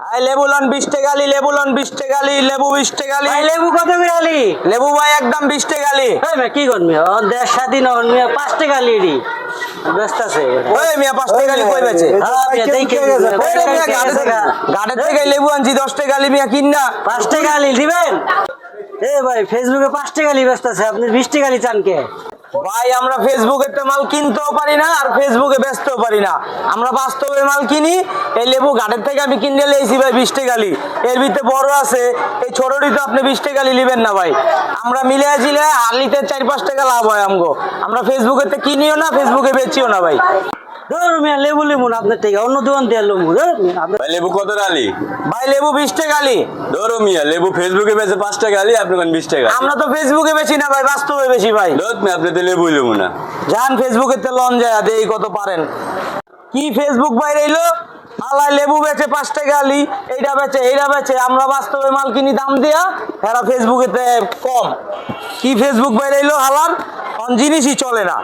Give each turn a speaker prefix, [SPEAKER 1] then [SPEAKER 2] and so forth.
[SPEAKER 1] I লেবু বিশ টাকালি লেবু লন বিশ টাকালি লেবু বিশ টাকালি
[SPEAKER 2] ভাই লেবু কত করে
[SPEAKER 1] লেবু ভাই একদম বিশ টাকালি
[SPEAKER 2] কি করবি? পাঁচ ব্যস্ত আছে।
[SPEAKER 1] ওই মিয়া পাঁচ টাকালি কই বেছে
[SPEAKER 2] হ্যাঁ,
[SPEAKER 1] থেকে লেবু আনছি দশ টাকালি মিয়া কিনা
[SPEAKER 2] পাঁচ টাকা আলি দিবেন? এ ভাই ফেসবুকে পাঁচ ব্যস্ত আছে আপনি বিশ টাকা আলি চান কে?
[SPEAKER 1] ভাই, আমরা ফেসবুকের তো মাল কিনতেও পারি না আর ফেসবুকে বেচতেও পারি না। আমরা বাস্তবে মাল কিনি, এই লেবু ঘাটের থেকে আমি কিনে লেছি ভাই বিশ টাকালি এর ভিতরে বড় আছে, এই ছোটটি তো আপনি বিশ টাকালি নেবেন না ভাই। আমরা মিলে ছিলে আলিতে চার পাঁচ টাকা লাভ হয় আমগো। আমরা ফেসবুকে তো কিনিও না ফেসবুকে বেচিও না ভাই।
[SPEAKER 2] মিয়া লেবু লেবু না আপনার থেকে অন্য দোকান দিয়ে লেবু
[SPEAKER 3] ভাই লেবু কত আলি
[SPEAKER 1] ভাই লেবু বিশ
[SPEAKER 3] ধরো মিয়া লেবু ফেসবুকে বেচে পাঁচ টাকা আলি আপনি কোন বিশ টাকা?
[SPEAKER 1] আমরা তো ফেসবুকে বেচি না ভাই বাস্তবে বেশি ভাই।
[SPEAKER 3] ধর মিয়া আপনি তো লেবু লেবু না।
[SPEAKER 1] যান ফেসবুকে তে লন যায় দেই কত পারেন। কি ফেসবুক বাইরে এলো? লেবু বেচে পাঁচ টাকা আলি এইটা বেচে এইটা বেচে আমরা বাস্তবে মাল কিনি দাম দিয়া এরা ফেসবুকে তে কম। কি ফেসবুক বাইরে এলো হালার? জিনিসই চলে না।